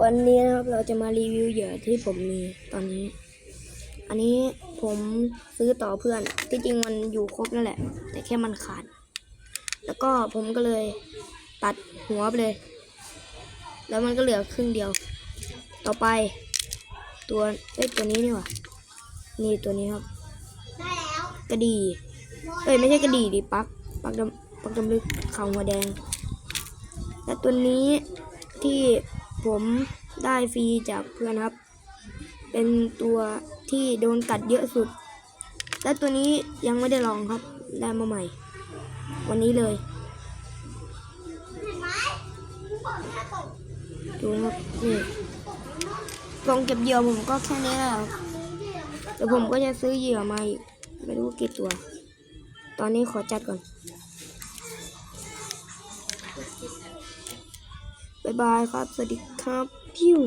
วันนี้นะครับเราจะมารีวิวเหยื่อที่ผมมีตอนนี้ อันนี้ผมซื้อต่อเพื่อน ที่จริงมันอยู่ครบนั่นแหละ แต่แค่มันขาด แล้วก็ผมก็เลยตัดหัวไปเลย แล้วมันก็เหลือครึ่งเดียว ต่อไป ตัวเอ้ยตัวนี้นี่หว่านี่ตัวนี้ครับกระดีเอ้ยไม่ใช่กระดีดิปักปักดำปักดำลึกเขาหัวแดง และตัวนี้ที่ ผมได้ฟรีจากเพื่อนครับ เป็นตัวที่โดนกัดเยอะสุด และตัวนี้ยังไม่ได้ลองครับ ได้มาใหม่ วันนี้เลยดูนะครับนี่กองเก็บเหยื่อผมก็แค่นี้และครับเดี๋ยวผมก็จะซื้อเหยื่อมาอีกไม่รู้กี่ตัว ตอนนี้ขอจัดก่อน บ๊ายบายครับ สวัสดีครับพิว